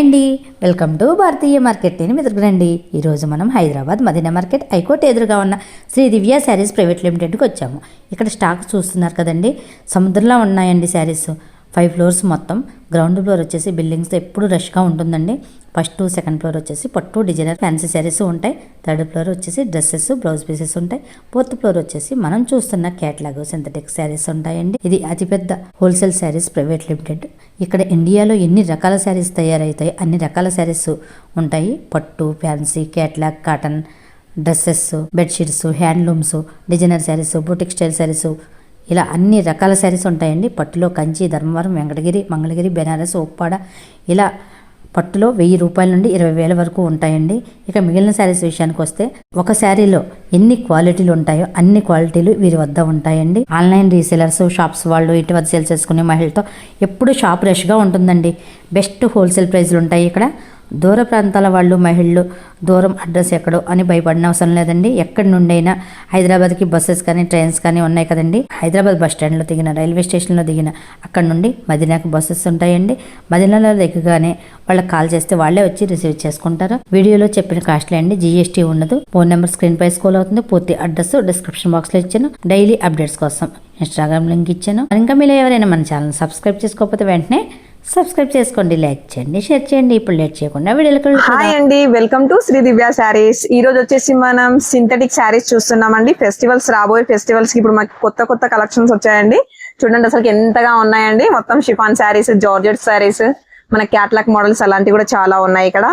అండి. Welcome to Bharatiya market నేను మెదకురండి ఈరోజు మనం హైదరాబాద్ మదీనా మార్కెట్ హైకోర్టు ఎదురుగా ఉన్న శ్రీ దివ్య శారీస్ ప్రైవేట్ లిమిటెడ్కి వచ్చాము. ఇక్కడ స్టాక్ చూస్తున్నారు కదండి. సముద్రంలో ఉన్నాయండి శారీస్. ఫైవ్ ఫ్లోర్స్ మొత్తం. గ్రౌండ్ ఫ్లోర్ వచ్చేసి బిల్డింగ్స్ ఎప్పుడు రష్గా ఉంటుందండి. ఫస్ట్ సెకండ్ ఫ్లోర్ వచ్చేసి పట్టు డిజైనర్ ఫ్యాన్సీ శారీస్ ఉంటాయి. థర్డ్ ఫ్లోర్ వచ్చేసి డ్రెస్సెస్ బ్లౌజ్ పీసెస్ ఉంటాయి. ఫోర్త్ ఫ్లోర్ వచ్చేసి మనం చూస్తున్న క్యాట్లాగ్ సింథటిక్ శారీస్ ఉంటాయండి. ఇది అతిపెద్ద హోల్సేల్ శారీస్ ప్రైవేట్ లిమిటెడ్ ఇక్కడ ఇండియాలో ఎన్ని రకాల శారీస్ తయారవుతాయి అన్ని రకాల శారీస్ ఉంటాయి. పట్టు fancy catalogue cotton dresses bedsheets handlooms designer saris boutique style saris ఇలా అన్ని రకాల శారీస్ ఉంటాయండి. పట్టులో కంచి ధర్మవరం వెంకటగిరి మంగళగిరి బెనారస్ ఉప్పాడ. ఇలా పట్టులో వెయ్యి రూపాయల నుండి ఇరవై వేల వరకు ఉంటాయండి. ఇక మిగిలిన శారీస్ విషయానికి వస్తే ఒక శారీలో ఎన్ని క్వాలిటీలు ఉంటాయో అన్ని క్వాలిటీలు వీరి వద్ద ఉంటాయండి. ఆన్లైన్ రీసేలర్స్ షాప్స్ వాళ్ళు ఇటు వద్ద సేల్ చేసుకునే మహిళతో ఎప్పుడు షాప్ రష్గా ఉంటుందండి. బెస్ట్ హోల్సేల్ ప్రైస్లు ఉంటాయి ఇక్కడ. దూర ప్రాంతాల వాళ్ళు మహిళలు దూరం అడ్రస్ ఎక్కడో అని భయపడిన అవసరం లేదండి. ఎక్కడి నుండైనా హైదరాబాద్కి బస్సెస్ కానీ ట్రైన్స్ కానీ ఉన్నాయి కదండి. హైదరాబాద్ బస్ స్టాండ్లో దిగిన రైల్వే స్టేషన్లో దిగిన అక్కడ నుండి మదీనాకి బస్సెస్ ఉంటాయండి. మదీనాలో దిగగానే వాళ్ళకి కాల్ చేస్తే వాళ్ళే వచ్చి రిసీవ్ చేసుకుంటారు. వీడియోలో చెప్పిన కాస్ట్లే అండి. జీఎస్టీ ఉండదు. ఫోన్ నెంబర్ స్క్రీన్ పై స్కూల్ అవుతుంది. పూర్తి అడ్రస్ డిస్క్రిప్షన్ బాక్స్లో ఇచ్చాను. డైలీ అప్డేట్స్ కోసం ఇన్స్టాగ్రామ్ లింక్ ఇచ్చాను. ఇంకా మీరు ఎవరైనా మన ఛానల్ సబ్స్క్రైబ్ చేసుకోకపోతే వెంటనే సబ్స్క్రైబ్ చేసుకోండి లైక్ చేయండి షేర్ చేయండి. ఇప్పుడు లేట్ చేయకుండా వీడియోకి హాయ్ అండి వెల్కమ్ టు శ్రీ దివ్య శారీస్ ఈ రోజు వచ్చేసి మనం సింథటిక్ శారీస్ చూస్తున్నామండి. ఫెస్టివల్స్ రాబోయే ఫెస్టివల్స్కి ఇప్పుడు మనకి కొత్త కొత్త కలెక్షన్స్ వచ్చాయండి. చూడండి అసలు ఎంతగా ఉన్నాయండి. మొత్తం షిఫాన్ శారీస్ జార్జెట్ శారీస్ మన క్యాట్లాక్ మోడల్స్ అలాంటివి కూడా చాలా ఉన్నాయి ఇక్కడ.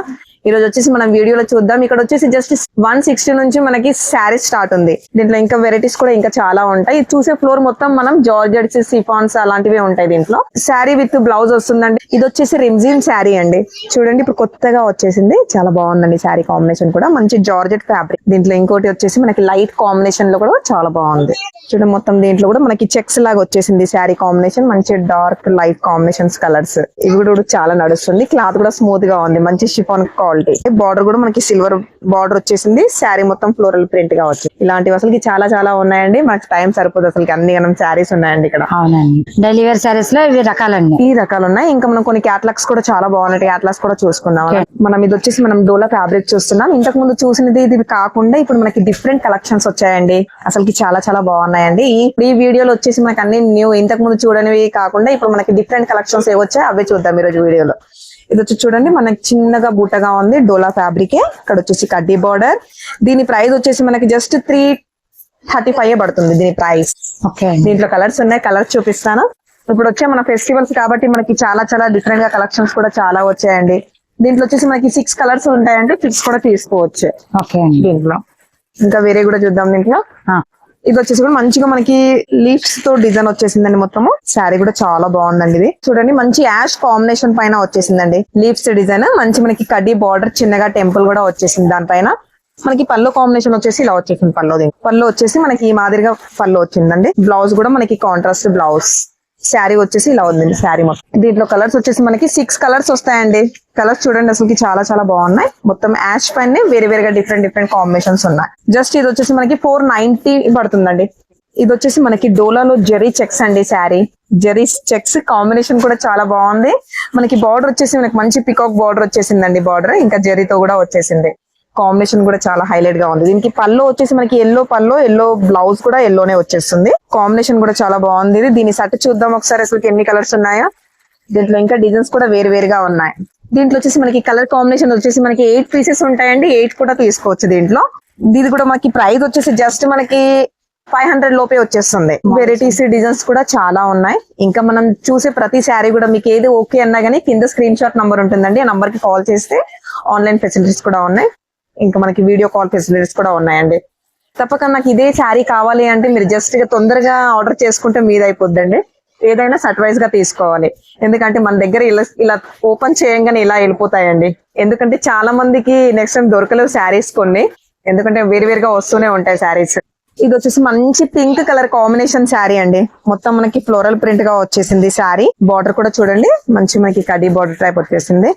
ఈ రోజు వచ్చేసి మనం వీడియోలో చూద్దాం. ఇక్కడ వచ్చేసి జస్ట్ వన్ సిక్స్టీ నుంచి మనకి శారీస్ స్టార్ట్ ఉంది. దీంట్లో ఇంకా వెరైటీస్ కూడా ఇంకా చాలా ఉంటాయి. ఇది చూసే ఫ్లోర్ మొత్తం మనం జార్జెట్స్ సిఫాన్స్ అలాంటివి ఉంటాయి దీంట్లో. శారీ విత్ బ్లౌజ్ వస్తుందండి. ఇది వచ్చేసి రిమ్జిమ్ శారీ అండి. చూడండి ఇప్పుడు కొత్తగా వచ్చేసింది. చాలా బాగుందండి శారీ కాంబినేషన్ కూడా. మంచి జార్జెట్ ఫ్యాబ్రిక్ దీంట్లో ఇంకోటి వచ్చేసి మనకి లైట్ కాంబినేషన్లో కూడా చాలా బాగుంది. చూడండి మొత్తం దీంట్లో కూడా మనకి చెక్స్ లాగా వచ్చేసింది శారీ కాంబినేషన్ మంచి డార్క్ లైట్ కాంబినేషన్స్ కలర్స్ ఇవి కూడా చాలా నడుస్తుంది. క్లాత్ కూడా స్మూత్గా ఉంది. మంచి షిఫాన్ క్వాలిటీ బార్డర్ కూడా మనకి సిల్వర్ బార్డర్ వచ్చేసింది. శారీ మొత్తం ఫ్లోరల్ ప్రింట్గా వచ్చింది. ఇలాంటివి అసలు చాలా చాలా ఉన్నాయండి. మనకి టైం సరిపోదు అసలు అన్ని గనం శారీస్ ఉన్నాయండి ఇక్కడ. అవునండి. డైలీ వేర్ శారీస్లో ఇవి రకాలండి. ఈ రకాలు ఉన్నాయి. ఇంకా మనం కొన్ని క్యాట్లాగ్స్ కూడా చాలా బాగున్నాయి. క్యాట్లాగ్స్ కూడా చూసుకుందాం. మనం ఇది వచ్చేసి మనం డోలా ఫ్యాబ్రిక్ చూస్తున్నాం. ఇంతకు ముందు చూసినది ఇది కాకుండా ఇప్పుడు మనకి డిఫరెంట్ కలెక్షన్స్ వచ్చాయండి. అసలుకి చాలా చాలా బాగున్నాయండి. ఈ ఈ వీడియోలో వచ్చేసి మనకి అన్ని న్యూ ఇంతకు ముందు చూడనివి కాకుండా ఇప్పుడు మనకి డిఫరెంట్ కలెక్షన్స్ ఏ వచ్చాయి. అవే చూద్దాం ఈ రోజు వీడియోలో ఇది వచ్చి చూడండి మనకి చిన్నగా బూటగా ఉంది డోలా ఫ్యాబ్రిక్. ఇక్కడ వచ్చేసి కడ్డీ బార్డర్. దీని ప్రైస్ వచ్చేసి మనకి జస్ట్ త్రీ థర్టీ ఫైవ్ పడుతుంది దీని ప్రైస్. ఓకే. దీంట్లో కలర్స్ ఉన్నాయి కలర్స్ చూపిస్తాను. ఇప్పుడు వచ్చే మన ఫెస్టివల్స్ కాబట్టి మనకి చాలా చాలా డిఫరెంట్గా కలెక్షన్స్ కూడా చాలా వచ్చాయండి. దీంట్లో వచ్చేసి మనకి సిక్స్ కలర్స్ ఉంటాయండి సిక్స్ కూడా తీసుకోవచ్చు దీంట్లో. ఇంకా వేరే కూడా చూద్దాం దీంట్లో. ఇది వచ్చేసి కూడా మంచిగా మనకి లీవ్స్తో డిజైన్ వచ్చేసిందండి మొత్తము. శారీ కూడా చాలా బాగుందండి ఇది. చూడండి మంచి యాష్ కాంబినేషన్ పైన వచ్చేసిందండి. లీవ్స్ డిజైన్ మంచి మనకి కడ్డీ బార్డర్ చిన్నగా టెంపుల్ కూడా వచ్చేసింది దానిపైన. మనకి పళ్ళు కాంబినేషన్ వచ్చేసి ఇలా వచ్చేసింది పళ్ళు పళ్ళు వచ్చేసి మనకి ఈ మాదిరిగా పళ్ళు వచ్చిందండి. బ్లౌజ్ కూడా మనకి కాంట్రాస్ట్ బ్లౌజ్. శారీ వచ్చేసి ఇలా ఉందండి శారీ మొత్తం. దీంట్లో కలర్స్ వచ్చేసి మనకి సిక్స్ కలర్స్ వస్తాయండి. కలర్స్ చూడండి అసలు చాలా చాలా బాగున్నాయి. మొత్తం యాష్ పైన వేరే వేరేగా డిఫరెంట్ డిఫరెంట్ కాంబినేషన్స్ ఉన్నాయి. జస్ట్ ఇది వచ్చేసి మనకి ఫోర్ నైన్టీ పడుతుందండి. ఇది వచ్చేసి మనకి డోలాలో జెరీ చెక్స్ అండి శారీ. జెరీ చెక్స్ కాంబినేషన్ కూడా చాలా బాగుంది. మనకి బార్డర్ వచ్చేసి మనకి మంచి పికాక్ బార్డర్ వచ్చేసిందండి బార్డర్. ఇంకా జెరీతో కూడా వచ్చేసింది. కాంబినేషన్ కూడా చాలా హైలైట్గా ఉంది. దీనికి పళ్ళు వచ్చేసి మనకి ఎల్లో పళ్ళు ఎల్లో బ్లౌజ్ కూడా ఎల్లోనే వచ్చేస్తుంది. కాంబినేషన్ కూడా చాలా బాగుంది. ఇది దీని సట్ చూద్దాం ఒకసారి. అసలు ఎన్ని కలర్స్ ఉన్నాయో. దీంట్లో ఇంకా డిజైన్స్ కూడా వేరు వేరుగా ఉన్నాయి. దీంట్లో వచ్చేసి మనకి కలర్ కాంబినేషన్ వచ్చేసి మనకి ఎయిట్ పీసెస్ ఉంటాయండి. ఎయిట్ కూడా తీసుకోవచ్చు దీంట్లో. ఇది కూడా మనకి ప్రైస్ వచ్చేసి జస్ట్ మనకి ఫైవ్ హండ్రెడ్ లోపే వచ్చేస్తుంది. వెరైటీస్ డిజైన్స్ కూడా చాలా ఉన్నాయి. ఇంకా మనం చూసే ప్రతి శారీ కూడా మీకు ఏది ఓకే అన్నా కానీ కింద స్క్రీన్ షాట్ నంబర్ ఉంటుందండి. ఆ నంబర్కి కాల్ చేస్తే ఆన్లైన్ ఫెసిలిటీస్ కూడా ఉన్నాయి. ఇంకా మనకి వీడియో కాల్ ఫెసిలిటీస్ కూడా ఉన్నాయండి. తప్పక నాకు ఇదే శారీ కావాలి అంటే మీరు జస్ట్గా తొందరగా ఆర్డర్ చేసుకుంటే మీద అయిపోద్దండి ఏదైనా సర్ప్రైజ్గా తీసుకోవాలి. ఎందుకంటే మన దగ్గర ఇలా ఇలా ఓపెన్ చేయంగానే ఇలా వెళ్ళిపోతాయండి. ఎందుకంటే చాలా మందికి నెక్స్ట్ టైం దొరకలేవు శారీస్ కొన్ని. ఎందుకంటే వేరు వేరుగా వస్తూనే ఉంటాయి శారీస్ ఇది వచ్చేసి మంచి పింక్ కలర్ కాంబినేషన్ శారీ అండి. మొత్తం మనకి ఫ్లోరల్ ప్రింట్గా వచ్చేసింది శారీ బార్డర్ కూడా చూడండి. మంచి మనకి కడీ బార్డర్ టైప్ వచ్చేసింది.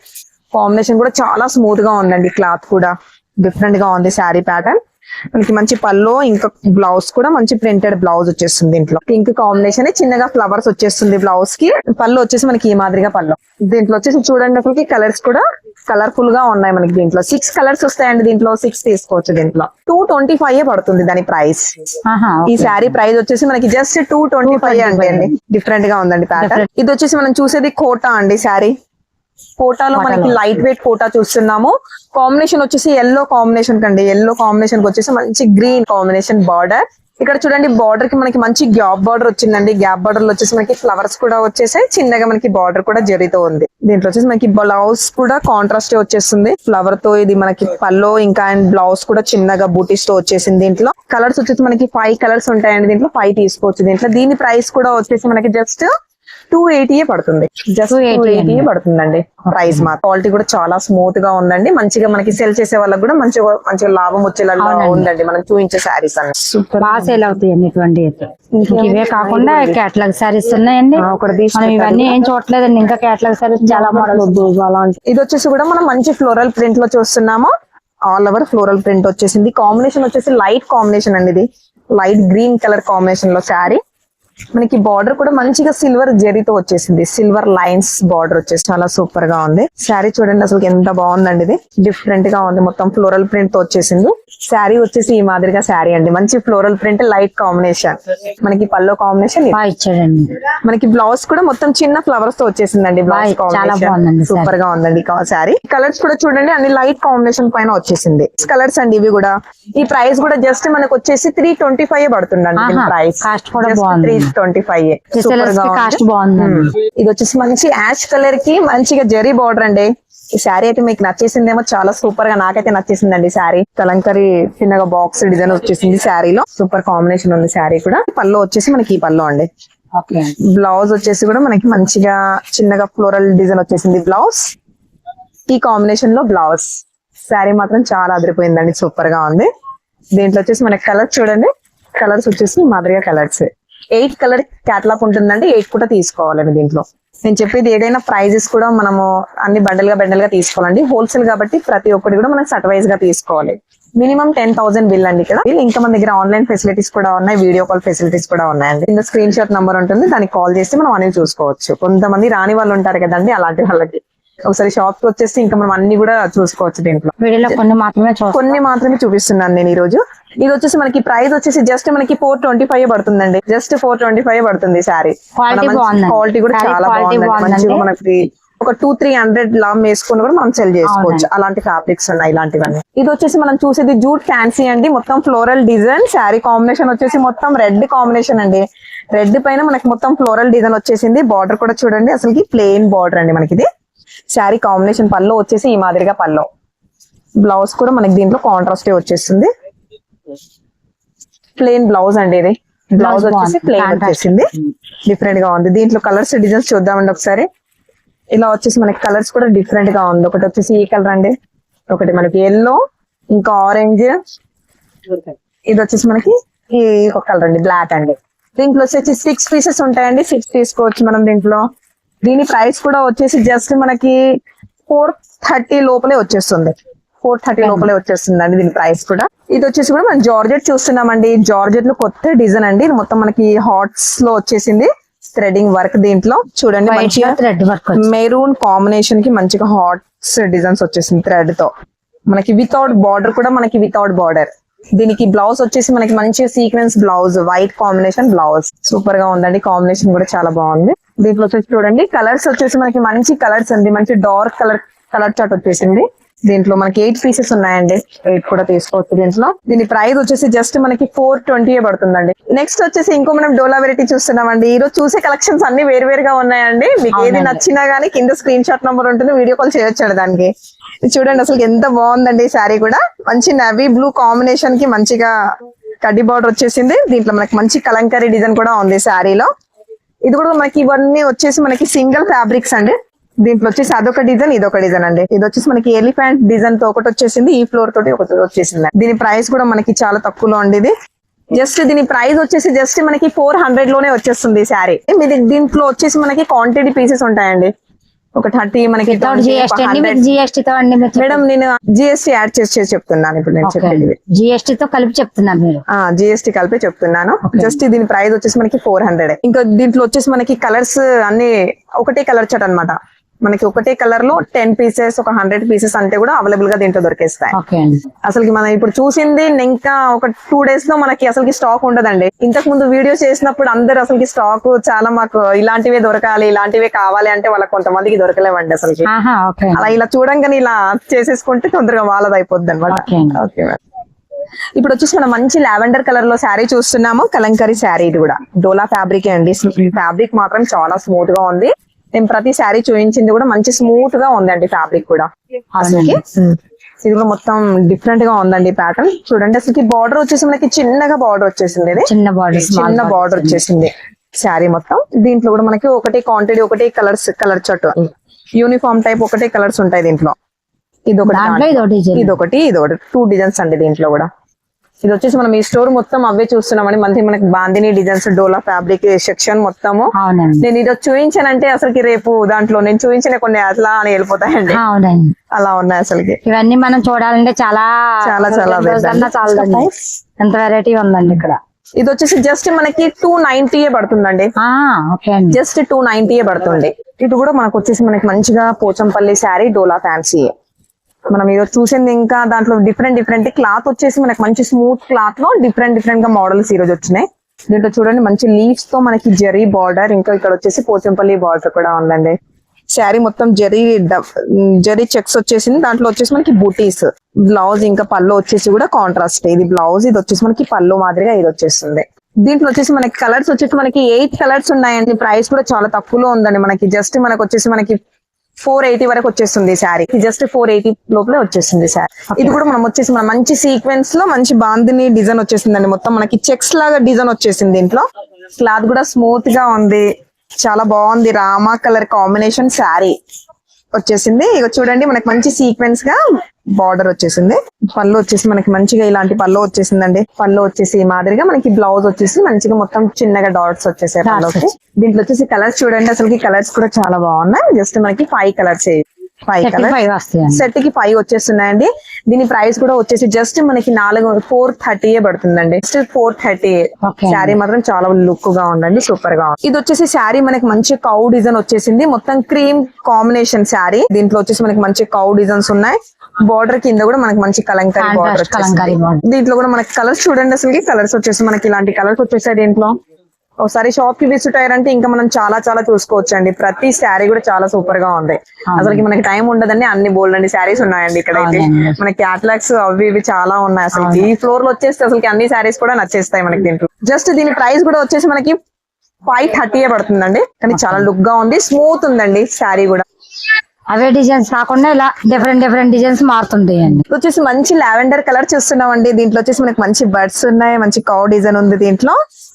కాంబినేషన్ కూడా చాలా స్మూత్గా ఉందండి క్లాత్ కూడా. డిఫరెంట్గా ఉంది శారీ ప్యాటర్న్ మనకి మంచి పల్లో ఇంకా బ్లౌజ్ కూడా మంచి ప్రింటెడ్ బ్లౌజ్ వచ్చేస్తుంది దీంట్లో. పింక్ కాంబినేషన్ చిన్నగా ఫ్లవర్స్ వచ్చేస్తుంది బ్లౌజ్కి. పళ్ళు వచ్చేసి మనకి ఈ మాదిరిగా పళ్ళు. దీంట్లో వచ్చేసి చూడండి కలర్స్ కూడా కలర్ఫుల్గా ఉన్నాయి మనకి దీంట్లో. సిక్స్ కలర్స్ వస్తాయండి దీంట్లో. సిక్స్ తీసుకోవచ్చు దీంట్లో. టూ ట్వంటీ ఫైవ్ పడుతుంది దాని ప్రైస్ ఈ శారీ ప్రైస్ వచ్చేసి మనకి జస్ట్ టూ ట్వంటీ ఫైవ్ అండి. డిఫరెంట్గా ఉందండి ప్యాటర్న్ ఇది వచ్చేసి మనం చూసేది కోటా అండి శారీ కోటాలో మనకి లైట్ వెయిట్ కోటా చూస్తున్నాము. కాంబినేషన్ వచ్చేసి ఎల్లో కాంబినేషన్ కండి. ఎల్లో కాంబినేషన్ వచ్చేసి మంచి గ్రీన్ కాంబినేషన్ బార్డర్ ఇక్కడ చూడండి బార్డర్కి మనకి మంచి గ్యాప్ బార్డర్ వచ్చిందండి. గ్యాప్ బార్డర్లో వచ్చేసి మనకి ఫ్లవర్స్ కూడా వచ్చేసాయి. చిన్నగా మనకి బార్డర్ కూడా జరీతో ఉంది. దీంట్లో వచ్చేసి మనకి బ్లౌజ్ కూడా కాంట్రాస్ట్ వచ్చేస్తుంది. ఫ్లవర్తో ఇది మనకి పల్లో ఇంకా అండ్ బ్లౌజ్ కూడా చిన్నగా బూటీస్తో వచ్చేసింది దీంట్లో. కలర్స్ వచ్చేసి మనకి ఫైవ్ కలర్స్ ఉంటాయండి దీంట్లో. ఫైవ్ తీసుకోవచ్చు దీంట్లో. దీని ప్రైస్ కూడా వచ్చేసి మనకి జస్ట్ టూ ఎయిటీ పడుతుంది. జస్ట్ టూ 280 ఎయిటీ పడుతుందండి ప్రైస్ మా క్వాలిటీ కూడా చాలా స్మూత్గా ఉందండి. మంచిగా మనకి సెల్ చేసే వాళ్ళకి కూడా మంచిగా మంచిగా లాభం వచ్చేలా ఉందండి. మనం చూపించే శారీస్ అన్ని. బాగా సేల్ అవుతాయండి ఇటువంటి అయితే. ఇంక ఇవే కాకుండా క్యాటలాగ్ సారీస్ ఉన్నాయండి. ఇవన్నీ ఏం చూడలేదండి ఇంకా క్యాటలాగ్ సారీస్ చాలా మోడల్స్ అలాంటి ఇది వచ్చేసి కూడా మనం మంచి ఫ్లోరల్ ప్రింట్లో చూస్తున్నాము. ఆల్ ఓవర్ ఫ్లోరల్ ప్రింట్ వచ్చేసింది. కాంబినేషన్ వచ్చేసి లైట్ కాంబినేషన్ అండి ఇది. లైట్ గ్రీన్ కలర్ కాంబినేషన్లో శారీ మనకి బార్డర్ కూడా మంచిగా సిల్వర్ జరీతో వచ్చేసింది. సిల్వర్ లైన్స్ బార్డర్ వచ్చేసి చాలా సూపర్గా ఉంది. శారీ చూడండి అసలు ఎంత బాగుందండి ఇది. డిఫరెంట్గా ఉంది. మొత్తం ఫ్లోరల్ ప్రింట్తో వచ్చేసింది. శారీ వచ్చేసి ఈ మాదిరిగా శారీ అండి. మంచి ఫ్లోరల్ ప్రింట్ లైట్ కాంబినేషన్ మనకి పల్లో కాంబినేషన్ ఇచ్చాడండి. మనకి బ్లౌజ్ కూడా మొత్తం చిన్న ఫ్లవర్స్తో వచ్చేసిందండి బ్లౌజ్ బాగుందండి సూపర్గా ఉందండి శారీ కలర్స్ కూడా చూడండి అన్ని లైట్ కాంబినేషన్ పైన వచ్చేసింది. కలర్స్ అండి ఇవి కూడా. ఈ ప్రైస్ కూడా జస్ట్ మనకు వచ్చేసి త్రీ ట్వంటీ ఫైవ్ పడుతుందండి ప్రైస్. త్రీ ట్వంటీ ఫైవ్ బాగుందండి. ఇది వచ్చేసి మంచి యాష్ కలర్కి మంచిగా జరీ బార్డర్ అండి. ఈ శారీ అయితే మీకు నచ్చేసిందేమో చాలా సూపర్గా నాకైతే నచ్చేసిందండి శారీ కలంకరీ చిన్నగా బాక్స్ డిజైన్ వచ్చేసింది శారీలో సూపర్ కాంబినేషన్ ఉంది శారీ కూడా. పళ్ళు వచ్చేసి మనకి ఈ పళ్ళు అండి. బ్లౌజ్ వచ్చేసి కూడా మనకి మంచిగా చిన్నగా ఫ్లోరల్ డిజైన్ వచ్చేసింది బ్లౌజ్ ఈ కాంబినేషన్లో బ్లౌజ్ శారీ మాత్రం చాలా అదిరిపోయిందండి సూపర్గా ఉంది. దీంట్లో వచ్చేసి మనకి కలర్స్ చూడండి. కలర్స్ వచ్చేసి మాదిరిగా కలర్స్ ఎయిట్ కలర్ క్యాటలాగ్ ఉంటుందండి ఎయిట్ కూడా తీసుకోవాలండి దీంట్లో. నేను చెప్పేది ఏదైనా ప్రైజెస్ కూడా మనము అన్ని బండల్గా బండల్గా తీసుకోవాలండి. హోల్సేల్ కాబట్టి ప్రతి ఒక్కటి కూడా మనం సట్ వైజ్గా తీసుకోవాలి. మినిమం టెన్ థౌసండ్ బిల్ అండి ఇక్కడ. ఇంకా మన దగ్గర ఆన్లైన్ ఫెసిలిటీస్ కూడా ఉన్నాయి వీడియో కాల్ ఫెసిలిటీస్ కూడా ఉన్నాయండి. కింద స్క్రీన్ షాట్ నంబర్ ఉంటుంది దానికి కాల్ చేస్తే మనం అన్ని చూసుకోవచ్చు. కొంతమంది రాని వాళ్ళు ఉంటారు కదండి అలాంటి వాళ్ళకి. ఒకసారి షాప్కి వచ్చేసి ఇంకా మనం అన్ని కూడా చూసుకోవచ్చు దీంట్లో. వీడియోలో కొన్ని మాత్రమే కొన్ని మాత్రమే చూపిస్తున్నాను నేను ఈ రోజు ఇది వచ్చేసి మనకి ప్రైస్ వచ్చేసి జస్ట్ మనకి ఫోర్ ట్వంటీ ఫైవ్ పడుతుందండి. జస్ట్ ఫోర్ ట్వంటీ ఫైవ్ పడుతుంది సారీ. క్వాలిటీ కూడా చాలా బాగుంది. మంచిగా మనకి ఒక టూ త్రీ హండ్రెడ్ లామ్ వేసుకుని కూడా మనం సెల్ చేసుకోవచ్చు. అలాంటి ఫ్యాబ్రిక్స్ ఉన్నాయి ఇలాంటివన్నీ. ఇది వచ్చేసి మనం చూసేది జూట్ ఫ్యాన్సీ అండి. మొత్తం ఫ్లోరల్ డిజైన్ శారీ కాంబినేషన్ వచ్చేసి మొత్తం రెడ్ కాంబినేషన్ అండి. రెడ్ పైన మనకి మొత్తం ఫ్లోరల్ డిజైన్ వచ్చేసింది. బార్డర్ కూడా చూడండి. అసలుకి ప్లెయిన్ బార్డర్ అండి మనకి ఇది. శారీ కాంబినేషన్ పల్లో వచ్చేసి ఈ మాదిరిగా పల్లో బ్లౌజ్ కూడా మనకి దీంట్లో కాంట్రాస్ట్ వచ్చేస్తుంది. ప్లెయిన్ బ్లౌజ్ అండి ఇది. బ్లౌజ్ వచ్చేసి. ప్లెయిన్. వచ్చేసింది. డిఫరెంట్గా ఉంది. దీంట్లో కలర్స్ డిజైన్స్ చూద్దామండి ఒకసారి. ఇలా వచ్చేసి మనకి కలర్స్ కూడా డిఫరెంట్గా ఉంది. ఒకటి వచ్చేసి ఈ కలర్ అండి. ఒకటి మనకి ఎల్లో ఇంకా ఆరెంజ్ ఇది వచ్చేసి మనకి ఈ ఒక కలర్ అండి. బ్లాక్ అండి. దీంట్లో వచ్చేసి సిక్స్ పీసెస్ ఉంటాయండి. సిక్స్ తీసుకోవచ్చు మనం దీంట్లో. దీని ప్రైస్ కూడా వచ్చేసి జస్ట్ మనకి ఫోర్ థర్టీ లోపలే వచ్చేస్తుంది. ఫోర్ థర్టీ లోపలే వచ్చేస్తుంది అండి దీని ప్రైస్ కూడా. ఇది వచ్చేసి కూడా మనం జార్జెట్ చూస్తున్నామండి. జార్జెట్లో కొత్త డిజైన్ అండి. ఇది మొత్తం మనకి హాట్స్లో వచ్చేసింది. థ్రెడింగ్ వర్క్ దీంట్లో. చూడండి మంచిగా థ్రెడ్ వర్క్ మెరూన్ కాంబినేషన్కి మంచిగా హాట్స్ డిజైన్స్ వచ్చేసింది థ్రెడ్తో. మనకి వితౌట్ బార్డర్ కూడా మనకి వితౌట్ బార్డర్ దీనికి బ్లౌజ్ వచ్చేసి మనకి మంచి sequence blouse white combination blouse సూపర్గా ఉందండి. కాంబినేషన్ కూడా చాలా బాగుంది. దీంట్లో వచ్చేసి చూడండి. కలర్స్ వచ్చేసి మనకి మంచి కలర్స్ అండి. మంచి డార్క్ కలర్ కలర్ చాట్ వచ్చేసింది. దీంట్లో మనకి ఎయిట్ పీసెస్ ఉన్నాయండి. ఎయిట్ కూడా తీసుకోవచ్చు దీంట్లో. దీని ప్రైస్ వచ్చేసి జస్ట్ మనకి ఫోర్ ట్వంటీ పడుతుందండి. నెక్స్ట్ వచ్చేసి ఇంకో మనం డోలా వెరైటీ చూస్తున్నామండి. ఈ రోజు చూసే కలెక్షన్స్ అన్ని వేరు వేరుగా ఉన్నాయండి. మీకు ఏది. నచ్చినా గానీ కింద స్క్రీన్ షాట్ నంబర్ ఉంటుంది. వీడియో కాల్ చేయొచ్చు దానికి. చూడండి అసలు ఎంత బాగుందండి ఈ శారీ కూడా. మంచి నవీ బ్లూ కాంబినేషన్కి మంచిగా కడ్డీ బార్డర్ వచ్చేసింది. దీంట్లో మనకి మంచి కలంకరీ డిజైన్ కూడా ఉంది శారీలో ఇది కూడా మనకి ఇవన్నీ వచ్చేసి మనకి సింగిల్ ఫ్యాబ్రిక్స్ అండి. దీంట్లో వచ్చేసి అదొక డిజైన్ ఇదొక డిజైన్ అండి. ఇది వచ్చేసి మనకి ఎలిఫెంట్ డిజైన్తో ఒకటి వచ్చేసింది ఈ ఫ్లోర్ తోటి ఒకటి వచ్చేసింది. దీని ప్రైస్ కూడా మనకి చాలా తక్కువలో ఉంది ఇది. జస్ట్ దీని ప్రైస్ వచ్చేసి జస్ట్ మనకి ఫోర్ హండ్రెడ్లోనే వచ్చేస్తుంది శారీ. మీది దీంట్లో వచ్చేసి మనకి క్వాంటిటీ పీసెస్ ఉంటాయండి. ఒక థర్టీ మనకి వితౌట్ 20, జిఎస్టీ ఒక అండి 100. మీకు జిఎస్టీ తో అండి మీరు మేడం నేను జిఎస్టీ యాడ్ చేసి చెప్తున్నాను ఇప్పుడు నేను చెప్పేది. జిఎస్టీ తో కలిపి చెప్తున్నారు మీరు. జిఎస్టీ కలిపి చెప్తున్నాను. జస్ట్ దీని ప్రైస్ వచ్చేసి మనకి ఫోర్ హండ్రెడ్ ఇంకా దీంట్లో వచ్చేసి మనకి కలర్స్ అన్ని ఒకటే కలర్ చాట్ అన్నమాట. మనకి ఒకటే కలర్లో టెన్ పీసెస్ ఒక హండ్రెడ్ పీసెస్ అంటే కూడా అవైలబుల్గా దీంట్లో దొరికేస్తాయి. అసలుకి మనం ఇప్పుడు చూసింది ఇంకా ఒక టూ డేస్లో మనకి అసలుకి స్టాక్ ఉండదండి. ఇంతకు ముందు వీడియో చేసినప్పుడు అందరు అసలుకి స్టాక్ చాలా మాకు ఇలాంటివే దొరకాలి ఇలాంటివే కావాలి అంటే వాళ్ళకి కొంతమందికి దొరకలేవండి ఓకే. అలా ఇలా చూడంగానే ఇలా చేసేసుకుంటే తొందరగా వాళ్ళది అయిపోద్ది అనమాట. ఓకే మేడం ఇప్పుడు వచ్చేసి మనం మంచి లావెండర్ కలర్లో శారీ చూస్తున్నాము కలంకరీ శారీ ఇది కూడా. డోలా ఫ్యాబ్రిక్ అండి. ఫ్యాబ్రిక్ మాత్రం చాలా స్మూత్గా ఉంది. నేను ప్రతి శారీ చూపించింది కూడా మంచి స్మూత్గా ఉందండి ఫ్యాబ్రిక్ కూడా. అసలుకి ఇది కూడా మొత్తం డిఫరెంట్గా ఉందండి ప్యాటర్న్ చూడండి అసలుకి బార్డర్ వచ్చేసి మనకి చిన్నగా బార్డర్ వచ్చేసింది ఇది. చిన్న బాడీ చిన్న బార్డర్ వచ్చేసింది శారీ మొత్తం. దీంట్లో కూడా మనకి ఒకటే క్వాంటిటీ ఒకటే colours colour chart. Uniform type ఒకటే కలర్స్ ఉంటాయి దీంట్లో. ఇది ఒకటి ఇది ఒకటి ఇది ఒకటి టూ డిజైన్స్ అండి దీంట్లో కూడా. ఇది వచ్చేసి మనం ఈ స్టోర్ మొత్తం అవే చూస్తున్నామని మంచి మనకి bandhani designs Dola fabric section మొత్తము. నేను ఇది చూపించానంటే అసలుకి రేపు దాంట్లో నేను చూపించిన కొన్ని అట్లా అని వెళ్ళిపోతాయండి. అలా ఉన్నాయి అసలుకి. ఇవన్నీ మనం చూడాలంటే చాలా చాలా చాలా ఎంత వెరైటీ ఉందండి ఇక్కడ? ఇది వచ్చేసి జస్ట్ మనకి టూ నైన్టీయే పడుతుందండి. జస్ట్ టూ నైన్టీయే పడుతుంది. ఇది కూడా మనకు వచ్చేసి మనకి మంచిగా పోచంపల్లి శారీ డోలా ఫ్యాన్సీ. మనం ఈరోజు చూసింది ఇంకా దాంట్లో డిఫరెంట్ డిఫరెంట్ క్లాత్ వచ్చేసి మనకి మంచి స్మూత్ క్లాత్లో డిఫరెంట్ డిఫరెంట్గా మోడల్స్ ఈ రోజు వచ్చినాయి. దీంట్లో చూడండి మంచి లీవ్స్తో మనకి జరీ బార్డర్ ఇంకా ఇక్కడ వచ్చేసి పోచంపల్లి బార్డర్ కూడా ఉందండి. శారీ మొత్తం జరీ జరీ చెక్స్ వచ్చేసింది దాంట్లో వచ్చేసి మనకి బూటీస్ బ్లౌజ్ ఇంకా పళ్ళు వచ్చేసి కూడా కాంట్రాస్ట్ ఇది బ్లౌజ్ ఇది వచ్చేసి మనకి పళ్ళు మాదిరిగా ఇది వచ్చేస్తుంది. దీంట్లో వచ్చేసి మనకి కలర్స్ వచ్చేసి మనకి ఎయిట్ కలర్స్ ఉన్నాయండి. ప్రైస్ కూడా చాలా తక్కువలో ఉందండి. మనకి జస్ట్ మనకు వచ్చేసి మనకి ఫోర్ ఎయిటీ వరకు వచ్చేస్తుంది శారీ. జస్ట్ ఫోర్ ఎయిటీ లోపలే వచ్చేస్తుంది శారీ. ఇది కూడా మనం వచ్చేసి మన మంచి సీక్వెన్స్లో మంచి బాందిని డిజైన్ వచ్చేసిందండి. మొత్తం మనకి చెక్స్ లాగా డిజైన్ వచ్చేసింది దీంట్లో. క్లాత్ కూడా స్మూత్గా ఉంది. చాలా బాగుంది. రామా కలర్ కాంబినేషన్ శారీ వచ్చేసింది. ఇక చూడండి మనకి మంచి సీక్వెన్స్గా బార్డర్ వచ్చేసింది. పళ్ళు వచ్చేసి మనకి మంచిగా ఇలాంటి పళ్ళు వచ్చేసిందండి. పళ్ళు వచ్చేసి మాదిరిగా మనకి బ్లౌజ్ వచ్చేసి మంచిగా మొత్తం చిన్నగా డాట్స్ వచ్చేసాయి పళ్ళుకి దీంట్లో వచ్చేసి కలర్స్ చూడండి అసలు కలర్స్ కూడా చాలా బాగున్నాయి. జస్ట్ మనకి ఫైవ్ కలర్స్ ఫైవ్ వస్తాయండి. సెట్కి ఫైవ్ వచ్చేస్తున్నాయండి. దీని ప్రైస్ కూడా వచ్చేసి జస్ట్ మనకి నాలుగు ఫోర్ థర్టీ పడుతుందండి. Just four thirty. శారీ మాత్రం చాలా లుక్గా ఉందండి సూపర్గా ఉంది. ఇది వచ్చేసి శారీ మనకి మంచి కౌ డిజైన్ వచ్చేసింది. మొత్తం క్రీమ్ కాంబినేషన్ శారీ దీంట్లో వచ్చేసి మనకి మంచి కౌ డిజైన్స్ ఉన్నాయి. బార్డర్ కింద కూడా మనకి మంచి కలంకారీ బార్డర్ కలంకారీ. దీంట్లో కూడా మనకి కలర్స్ చూడండి అసలు కలర్స్ వచ్చేసి మనకి ఇలాంటి కలర్స్ వచ్చేసాయి దీంట్లో. ఒకసారి షాప్కి విజిట్ అయ్యారంటే ఇంకా మనం చాలా చాలా చూసుకోవచ్చు అండి ప్రతి శారీ కూడా చాలా సూపర్గా ఉంది. అసలు మనకి టైం ఉండదండి. అన్ని బోల్డ్ అండి శారీస్ ఉన్నాయండి ఇక్కడ అయితే. మన క్యాటలాగ్స్ అవి ఇవి చాలా ఉన్నాయి అసలు ఈ ఫ్లోర్లో వచ్చేస్తే అసలు అన్ని శారీస్ కూడా నచ్చేస్తాయి మనకి దీంట్లో. జస్ట్ దీని ప్రైస్ కూడా వచ్చేసి మనకి ఫైవ్ థర్టీ పడుతుందండి. కానీ చాలా లుక్గా ఉంది. స్మూత్ ఉందండి శారీ కూడా. అవే డిజైన్స్ కాకుండా ఇలా డిఫరెంట్ డిఫరెంట్ డిజైన్స్ మారుతుంటాయండి. వచ్చేసి మంచి లావెండర్ కలర్ చూస్తున్నామండి. దీంట్లో వచ్చేసి మనకి మంచి బర్డ్స్ ఉన్నాయి మంచి కౌ డిజైన్ ఉంది దీంట్లో.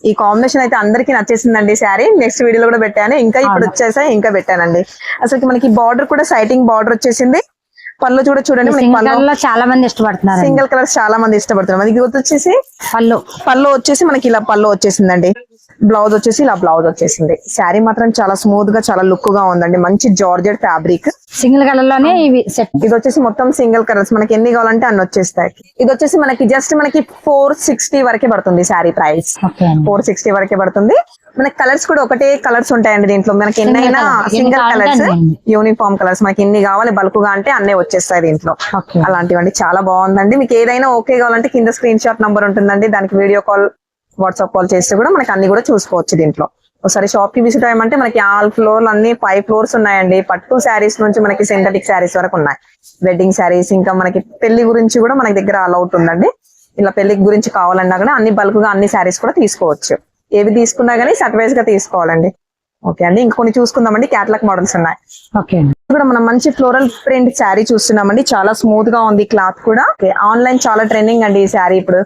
ఈ కాంబినేషన్ అయితే అందరికి నచ్చేసిందండి శారీ. నెక్స్ట్ వీడియోలో కూడా పెట్టాను. ఇంకా ఇప్పుడు వచ్చేసాయి ఇంకా పెట్టానండి. అసలు మనకి బార్డర్ కూడా సైటింగ్ బార్డర్ వచ్చేసింది. పళ్ళు కూడా చూడండి చాలా మంది ఇష్టపడుతున్నారు సింగిల్ కలర్స్ చాలా మంది ఇష్టపడుతున్నారు. మనకి ఇది వచ్చేసి పళ్ళు. పళ్ళు వచ్చేసి మనకి ఇలా పళ్ళు వచ్చేసిందండి. బ్లౌజ్ వచ్చేసి ఇలా బ్లౌజ్ వచ్చేసింది. శారీ మాత్రం చాలా స్మూత్గా చాలా లుక్గా ఉందండి. మంచి జార్జెట్ ఫ్యాబ్రిక్ సింగిల్ కలర్లోనే ఇవి సెట్ ఇది వచ్చేసి మొత్తం సింగిల్ కలర్స్. మనకి ఎన్ని కావాలంటే అన్ని వచ్చేస్తాయి. ఇది వచ్చేసి మనకి జస్ట్ మనకి ఫోర్ సిక్స్టీ వరకే పడుతుంది శారీ ప్రైస్. ఫోర్ సిక్స్టీ వరకే పడుతుంది. మనకి కలర్స్ కూడా ఒకటే కలర్స్ ఉంటాయండి దీంట్లో. మనకి ఎన్నైనా సింగిల్ కలర్స్. Uniform colours. మనకి ఎన్ని కావాలి బల్క్గా అంటే అన్నీ వచ్చేస్తాయి దీంట్లో. అలాంటివండి చాలా బాగుందండి. మీకు ఏదైనా ఓకే కావాలంటే కింద స్క్రీన్ షాట్ నంబర్ ఉంటుందండి. దానికి వీడియో కాల్ వాట్సాప్ కాల్ చేస్తే కూడా మనకి అన్ని కూడా చూసుకోవచ్చు దీంట్లో. ఒకసారి షాప్కి విజిట్ అయ్యమంటే మనకి ఆల్ ఫ్లోర్ అన్ని ఫైవ్ ఫ్లోర్స్ ఉన్నాయండి. పట్టు శారీస్ నుంచి మనకి సింథటిక్ శారీస్ వరకు ఉన్నాయి. వెడ్డింగ్ శారీస్ ఇంకా మనకి పెళ్ళి గురించి కూడా మనకి దగ్గర అలౌట్ ఉందండి ఇలా పెళ్ళి గురించి కావాలన్నా కూడా అన్ని బల్క్గా అన్ని శారీస్ కూడా తీసుకోవచ్చు. ఏవి తీసుకున్నా గానీ సట్ వైజ్గా తీసుకోవాలండి. ఓకే అండి. ఇంకొన్ని చూసుకుందామండి. క్యాటలాగ్ మోడల్స్ ఉన్నాయి. ఓకే అండి. కూడా మనం మంచి ఫ్లోరల్ ప్రింట్ శారీ చూస్తున్నామండి. చాలా స్మూత్గా ఉంది క్లాత్ కూడా. ఆన్లైన్ చాలా ట్రెండింగ్ అండి ఈ శారీ ఇప్పుడు.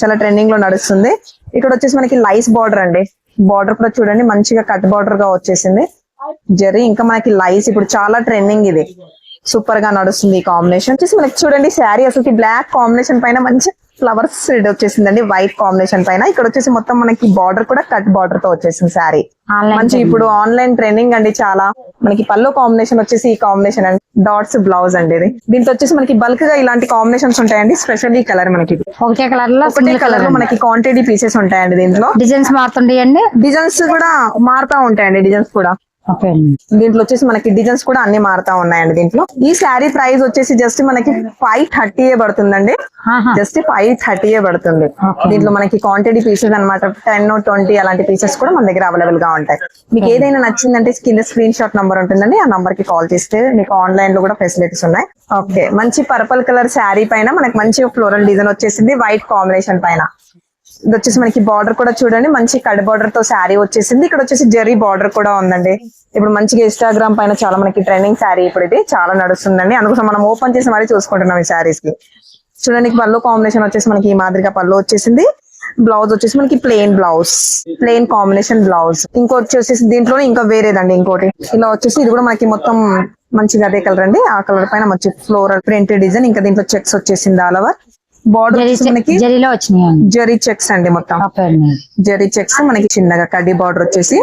చాలా ట్రెండింగ్లో నడుస్తుంది. ఇక్కడ వచ్చేసి మనకి లైస్ బార్డర్ అండి. బార్డర్ కూడా చూడండి మంచిగా కట్ బార్డర్గా వచ్చేసింది. జరీ ఇంకా మనకి లైస్ ఇప్పుడు చాలా ట్రెండింగ్ ఇది. సూపర్గా నడుస్తుంది ఈ కాంబినేషన్ వచ్చేసి మనకి చూడండి శారీ అసలు బ్లాక్ కాంబినేషన్ పైన మంచి ఫ్లవర్స్ రెడ్ వచ్చేసిందండి వైట్ కాంబినేషన్ పైన. ఇక్కడ వచ్చేసి మొత్తం మనకి బార్డర్ కూడా కట్ బార్డర్తో వచ్చేసింది శారీ ఆన్లైన్ మంచి ఇప్పుడు ఆన్లైన్ ట్రెండింగ్ అండి చాలా. మనకి పల్లో కాంబినేషన్ వచ్చేసి ఈ కాంబినేషన్ అండి. డాట్స్ బ్లౌజ్ అండి ఇది. దీంట్లో వచ్చేసి మనకి బల్క్గా ఇలాంటి కాంబినేషన్స్ ఉంటాయండి స్పెషల్ ఈ కలర్ మనకి. ఒకే కలర్లో ఒకటే కలర్లో మనకి క్వాంటిటీ పీసెస్ ఉంటాయండి దీంట్లో. డిజైన్స్ మారుతుండయండి డిజైన్స్ కూడా మారుతా ఉంటాయండి డిజైన్స్ కూడా. అండి దీంట్లో వచ్చేసి మనకి డిజైన్స్ కూడా అన్ని మారుతా ఉన్నాయండి దీంట్లో. ఈ శారీ ప్రైస్ వచ్చేసి జస్ట్ మనకి ఫైవ్ థర్టీ పడుతుందండి. ఆహా. జస్ట్ ఫైవ్ థర్టీ పడుతుంది. దీంట్లో మనకి క్వాంటిటీ పీసెస్ అన్నమాట టెన్ ట్వంటీ అలాంటి పీసెస్ కూడా మన దగ్గర అవైలబుల్గా ఉంటాయి. మీకు ఏదైనా నచ్చిందంటే కింద స్క్రీన్ షాట్ నంబర్ ఉంటుందండి ఆ నంబర్కి కాల్ చేస్తే మీకు ఆన్లైన్లో కూడా ఫెసిలిటీస్ ఉన్నాయి. ఓకే. మంచి పర్పుల్ కలర్ శారీ పైన మనకి మంచి ఫ్లోరల్ డిజైన్ వచ్చేసింది వైట్ కాంబినేషన్ పైన. ఇది వచ్చేసి మనకి బార్డర్ కూడా చూడండి. మంచి కడ బార్డర్తో శారీ వచ్చేసింది. ఇక్కడ వచ్చేసి జరీ బార్డర్ కూడా ఉందండి. ఇప్పుడు మంచిగా ఇన్స్టాగ్రామ్ పైన చాలా మనకి ట్రెండింగ్ శారీ ఇప్పుడు ఇది. చాలా నడుస్తుందండి. అందుకోసం మనం ఓపెన్ చేసి మరీ చూసుకుంటున్నాం ఈ శారీస్కి. చూడండి పళ్ళు కాంబినేషన్ వచ్చేసి మనకి ఈ మాదిరిగా పళ్ళు వచ్చేసింది. బ్లౌజ్ వచ్చేసి మనకి plain blouse plain combination blouse ఇంకోటి వచ్చేసి దీంట్లోనే ఇంకా వేరేదండి ఇంకోటి. ఇలా వచ్చేసి ఇది కూడా మనకి మొత్తం మంచిగా అదే కలర్ అండి. ఆ కలర్ పైన మంచి ఫ్లోరల్ ప్రింట్ డిజైన్ ఇంకా దీంట్లో చెక్స్ వచ్చేసింది ఆల్ ఓవర్ బార్డర్ మనకి జరీలో వచ్చినాయండి. జరీ చెక్స్ అండి మొత్తం. జరీ చెక్స్ మనకి చిన్నగా కడ్డీ బార్డర్ వచ్చేసి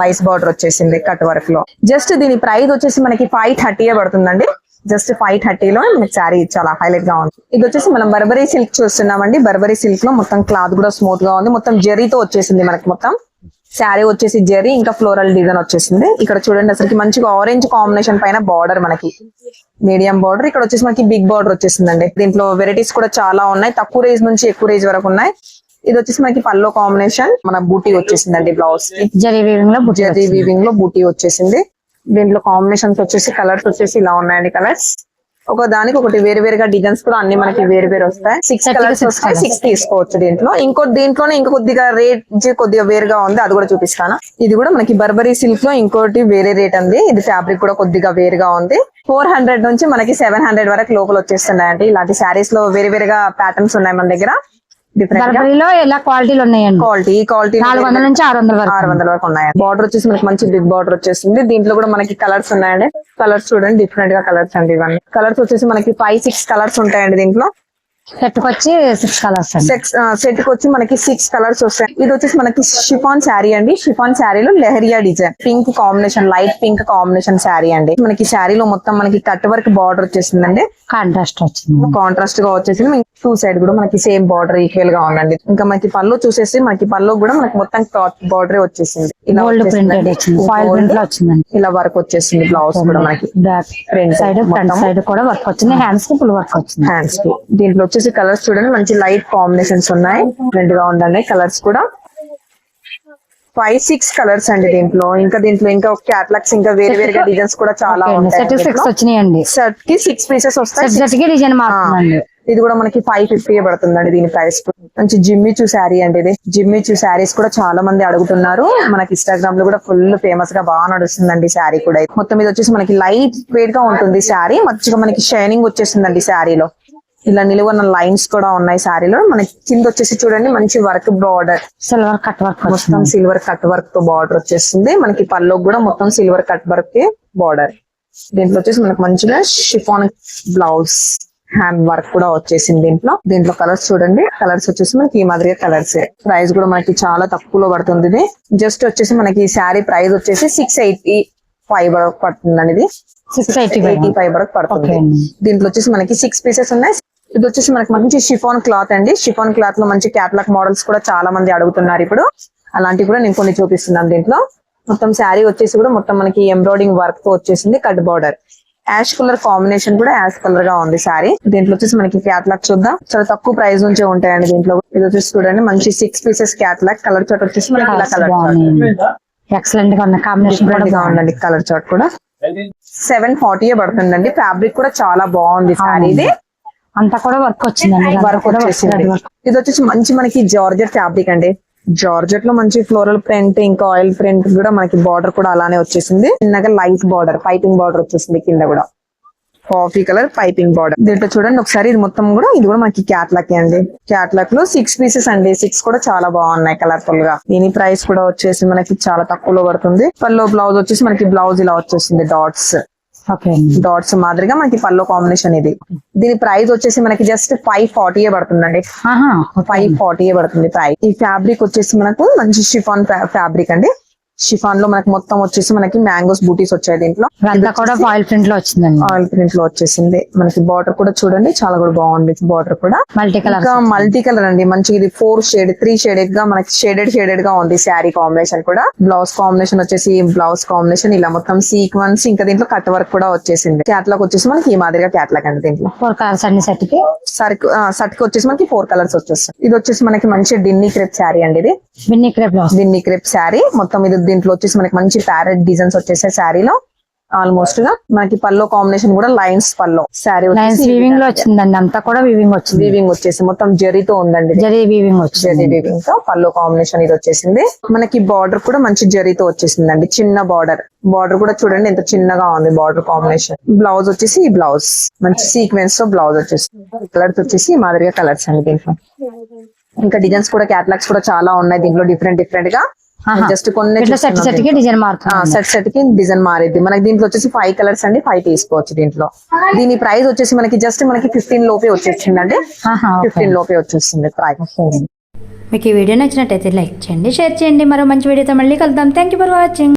లైస్ బార్డర్ వచ్చేసింది కట్ వర్క్లో. జస్ట్ దీని ప్రైస్ వచ్చేసి మనకి ఫైవ్ థర్టీ పడుతుందండి. జస్ట్ ఫైవ్ థర్టీలో మనకి శారీ చాలా హైలైట్గా ఉంది. ఇది వచ్చేసి మనం బర్బరీ సిల్క్ చూస్తున్నామండి. బర్బరీ సిల్క్లో మొత్తం క్లాత్ కూడా స్మూత్గా ఉంది. మొత్తం జరీతో వచ్చేసింది మనకి మొత్తం. శారీ వచ్చేసి జరీ ఇంకా ఫ్లోరల్ డిజైన్ వచ్చేసింది. ఇక్కడ చూడండి అసలు మంచిగా ఆరెంజ్ కాంబినేషన్ పైన బార్డర్ మనకి. మీడియం బార్డర్ ఇక్కడ వచ్చేసి మనకి బిగ్ బార్డర్ వచ్చేసిందండి. దీంట్లో వెరైటీస్ కూడా చాలా ఉన్నాయి. తక్కువ రేంజ్ నుంచి ఎక్కువ రేంజ్ వరకు ఉన్నాయి. ఇది వచ్చేసి మనకి పల్లో కాంబినేషన్ మన బూటీ వచ్చేసిందండి బ్లౌజ్కి. జరీ వీవింగ్లో బుట్టి జరీ వీవింగ్లో బూటీ వచ్చేసింది. దీంట్లో కాంబినేషన్స్ వచ్చేసి కలర్స్ వచ్చేసి ఇలా ఉన్నాయండి కలర్స్ ఒక దానికి ఒకటి వేరు వేరుగా డిజైన్స్ కూడా అన్ని మనకి వేరు వేరు వస్తాయి. సిక్స్ కలర్స్ వస్తాయి. సిక్స్ తీసుకోవచ్చు దీంట్లో. ఇంకో దీంట్లోనే ఇంకో కొద్దిగా రేట్ కొద్దిగా వేరుగా ఉంది అది కూడా చూపిస్తాను. ఇది కూడా మనకి బర్బరీ సిల్క్లో ఇంకోటి వేరే రేట్ ఉంది ఇది ఫ్యాబ్రిక్ కూడా కొద్దిగా వేరుగా ఉంది. ఫోర్ హండ్రెడ్ నుంచి మనకి సెవెన్ హండ్రెడ్ వరకు లోపల వచ్చేస్తున్నాయండి. ఇలాంటి శారీస్లో వేరే వేరుగా ప్యాటర్న్స్ ఉన్నాయి మన దగ్గర. బర్బరీలో ఇలా క్వాలిటీలు ఉన్నాయండి? క్వాలిటీ క్వాలిటీ నాలుగు వందల నుంచి ఆరు వందల వరకు. ఆరు వందల వరకు ఉన్నాయి బార్డర్ వచ్చేసి మనకి మంచి బిగ్ బార్డర్ వచ్చేసింది దీంట్లో కూడా మనకి కలర్స్ ఉన్నాయండి. కలర్స్ చూడండి డిఫరెంట్గా కలర్స్ అండి ఇవన్నీ. కలర్స్ వచ్చేసి మనకి ఫైవ్ సిక్స్ కలర్స్ ఉంటాయండి దీంట్లో. పెట్టుకొచ్చి సిక్స్ కలర్స్ సెక్స్ సెట్ వచ్చి మనకి సిక్స్ కలర్స్ వస్తాయి. ఇది వచ్చేసి మనకి షిఫాన్ శారీ అండి. షిఫాన్ శారీలో leheriya design pink combination light pink combination sari అండి. మనకి శారీలో మొత్తం మనకి కట్ వర్క్ బార్డర్ వచ్చేసిందండి. కాంట్రాస్ట్ వచ్చింది. కాంట్రాస్ట్గా వచ్చేసింది. టూ సైడ్ కూడా మనకి సేమ్ బార్డర్ ఈక్వల్గా ఉందండి. ఇంకా మనకి పళ్ళు చూసేసి మనకి పళ్ళు కూడా మనకి మొత్తం క్లాత్ బార్డర్ వచ్చేసింది. ఇలా ఇలా వర్క్ వచ్చేసింది బ్లౌజ్ కూడా మనకి. బ్యాక్ సైడ్ ఫ్రంట్ మొత్తం. సైడ్ కూడా వర్క్ వచ్చింది. హ్యాండ్స్కి ఫుల్ వర్క్ వచ్చింది. హ్యాండ్స్కి. దీంట్లో వచ్చేసి కలర్స్ చూడండి. మంచి లైట్ కాంబినేషన్స్ ఉన్నాయి. రెండు గా ఉండండి కలర్స్ కూడా. ఫైవ్ సిక్స్ కలర్స్ అండి దీంట్లో. ఇంకా దీంట్లో ఇంకా క్యాట్లాగ్స్ ఇంకా వేరే వేరేగా డిజైన్స్ కూడా చాలా ఉంటాయి వచ్చినాయండి. సెట్కి సిక్స్ పీసెస్ వస్తాయి మారుతుందండి. ఇది కూడా మనకి ఫైవ్ ఫిఫ్టీ పడుతుందండి దీని ప్రైస్ మంచి జిమ్మిచూ శారీ అండి ఇది. జిమ్మిచూ శారీస్ కూడా చాలా మంది అడుగుతున్నారు. మనకి ఇన్స్టాగ్రామ్లో కూడా ఫుల్ ఫేమస్గా బాగా నడుస్తుందండి శారీ కూడా. మొత్తం ఇది వచ్చేసి మనకి లైట్ వెయిట్గా ఉంటుంది శారీ. మంచిగా మనకి షైనింగ్ వచ్చేసిందండి శారీలో. ఇలా నిలువన్న లైన్స్ కూడా ఉన్నాయి శారీలో. మనకి కింద వచ్చేసి చూడండి మంచి work border silver cut work మొత్తం సిల్వర్ కట్ వర్క్తో బార్డర్ వచ్చేస్తుంది. మనకి పల్లో కూడా మొత్తం సిల్వర్ కట్ వర్క్కి బార్డర్ దీంట్లో వచ్చేసి మనకి మంచిగా షిఫాన్ బ్లౌజ్ హ్యాండ్ వర్క్ కూడా వచ్చేసింది దీంట్లో. దీంట్లో కలర్స్ చూడండి. కలర్స్ వచ్చేసి మనకి ఈ మాదిరిగా కలర్స్ ప్రైస్ కూడా మనకి చాలా తక్కువలో పడుతుంది ఇది. జస్ట్ వచ్చేసి మనకి ఈ శారీ ప్రైస్ వచ్చేసి సిక్స్ ఎయిటీ ఫైవ్ వరకు పడుతుందండి ఇది సిక్స్ ఎయిటీ ఎయిటీ ఫైవ్ వరకు పడుతుంది. దీంట్లో వచ్చేసి మనకి సిక్స్ పీసెస్ ఉన్నాయి. ఇది వచ్చేసి మనకి మంచి షిఫాన్ క్లాత్ అండి. షిఫాన్ క్లాత్లో మంచి క్యాట్లాగ్ మోడల్స్ కూడా చాలా మంది అడుగుతున్నారు ఇప్పుడు. అలాంటివి కూడా నేను కొన్ని చూపిస్తున్నాను దీంట్లో. మొత్తం శారీ వచ్చేసి కూడా మొత్తం మనకి ఎంబ్రాయిడింగ్ వర్క్తో వచ్చేసింది cut border ash colour combination కూడా యాష్ కలర్గా ఉంది శారీ. దీంట్లో వచ్చేసి మనకి క్యాట్లాగ్ చూద్దాం. చాలా తక్కువ ప్రైస్ నుంచే ఉంటాయండి దీంట్లో. ఇది వచ్చేసి చూడండి మంచి six pieces catalogue colour chart వచ్చేసి మనకి ఇలా కలర్ ఎక్సలెంట్గా ఉన్న కాంబినేషన్ కూడా గా ఉందండి కలర్ చాట్ కూడా. సెవెన్ ఫార్టీ పడుతుందండి. ఫ్యాబ్రిక్ కూడా చాలా బాగుంది శారీ ఇది. అంతా కూడా వర్క్ వచ్చిందండి వర్క్ కూడా వచ్చేసింది. ఇది వచ్చేసి మంచి మనకి జార్జెట్ ఫ్యాబ్రిక్ అండి. జార్జెట్లో మంచి ఫ్లోరల్ ప్రింట్ ఇంకా ఆయిల్ ప్రింట్ కూడా మనకి బార్డర్ కూడా అలానే వచ్చేసింది. చిన్నగా లైట్ బార్డర్ పైపింగ్ బార్డర్ వచ్చేసింది కింద కూడా. కాఫీ కలర్ పైపింగ్ బార్డర్ దీంట్లో చూడండి ఒకసారి ఇది మొత్తం కూడా ఇది కూడా మనకి క్యాట్లాక్ అండి. క్యాట్లాక్లో సిక్స్ పీసెస్ అండి. సిక్స్ కూడా చాలా బాగున్నాయి కలర్ఫుల్గా. దీని ప్రైస్ కూడా వచ్చేసి మనకి చాలా తక్కువలో పడుతుంది. పల్లో బ్లౌజ్ వచ్చేసి మనకి బ్లౌజ్ ఇలా వచ్చేసింది డాట్స్ డాట్స్ మాదిరిగా మనకి పల్లో కాంబినేషన్ ఇది. దీని ప్రైస్ వచ్చేసి మనకి జస్ట్ ఫైవ్ ఫార్టీ పడుతుందండి. ఫైవ్ ఫార్టీ పడుతుంది ప్రైస్ ఈ ఫ్యాబ్రిక్ వచ్చేసి మనకు మంచి షిఫాన్ ఫ్యాబ్రిక్ అండి. షిఫాన్లో మనకి మొత్తం వచ్చేసి మనకి మ్యాంగోస్ బూటీస్ వచ్చాయి దీంట్లో. కూడా ఫాయిల్ ప్రింట్లో వచ్చిందండి. ఆయిల్ ప్రింట్లో వచ్చేసింది. మనకి బార్డర్ కూడా చూడండి చాలా కూడా బాగుంది బార్డర్ కూడా. మల్టీ కలర్ మల్టీ కలర్ అండి. మంచి ఇది ఫోర్ షేడ్ త్రీ షేడెడ్గా మనకి షేడెడ్ షేడెడ్గా ఉంది శారీ కాంబినేషన్ కూడా. బ్లౌజ్ కాంబినేషన్ వచ్చేసి బ్లౌజ్ కాంబినేషన్ ఇలా మొత్తం సీక్వెన్స్ ఇంకా దీంట్లో కట్ వర్క్ కూడా వచ్చేసింది. క్యాట్లాగ్ వచ్చేసి మనకి ఈ మాదిరిగా క్యాట్లాగ్ అండి దీంట్లో. ఫోర్ కలర్స్ అన్ని సెట్కి సర్క్ సట్కి వచ్చేసి మనకి ఫోర్ కలర్స్ వచ్చేస్తాయి. ఇది వచ్చేసి మనకి మంచి డిన్ని క్రెప్ శారీ అండి ఇది. బిన్ని క్రేప్లో డిన్ని క్రెప్ శారీ మొత్తం ఇది దీంట్లో వచ్చేసి మనకి మంచి ప్యారెట్ డిజైన్స్ వచ్చేసాయి శారీలో ఆల్మోస్ట్గా మనకి పల్లో కాంబినేషన్ కూడా లైన్స్ పల్లో. శారీ వీవింగ్లో వచ్చిందండి. అంతా కూడా వీవింగ్ వచ్చింది. వీవింగ్ వచ్చేసి మొత్తం జరీతో ఉందండి. జరీ వీవింగ్ వచ్చింది. జరీ వీవింగ్తో పల్లో కాంబినేషన్ ఇది వచ్చేసింది. మనకి బార్డర్ కూడా మంచి జరీతో వచ్చేసిందండి. చిన్న బార్డర్ బార్డర్ కూడా చూడండి ఎంత చిన్నగా ఉంది బార్డర్ కాంబినేషన్ బ్లౌజ్ వచ్చేసి ఈ బ్లౌజ్ మంచి సీక్వెన్స్తో బ్లౌజ్ వచ్చేసి కలర్స్ వచ్చేసి మాదిరిగా కలర్స్ అండి దీంట్లో. ఇంకా డిజైన్స్ కూడా క్యాటలాగ్స్ కూడా చాలా ఉన్నాయి. దీంట్లో డిఫరెంట్ డిఫరెంట్గా. జస్ట్ కొన్ని సెట్ సెట్కి డిజైన్ మారుతుంది సెట్ సెట్కి డిజైన్ మారిద్ది. మనకి దీంట్లో వచ్చేసి ఫైవ్ కలర్స్ అండి ఫైవ్ తీసుకోవచ్చు దీంట్లో. దీని ప్రైస్ వచ్చేసి మనకి జస్ట్ మనకి ఫిఫ్టీన్ లోపే వచ్చేసిందండి. ఆహా, ఓకే. ఫిఫ్టీన్ లోపే వచ్చేస్తుంది ప్రైస్ మీకు ఈ వీడియో నచ్చినట్టయితే లైక్ చేయండి షేర్ చేయండి. మరో మంచి వీడియోతో మళ్ళీ కలుద్దాం. Thank you for watching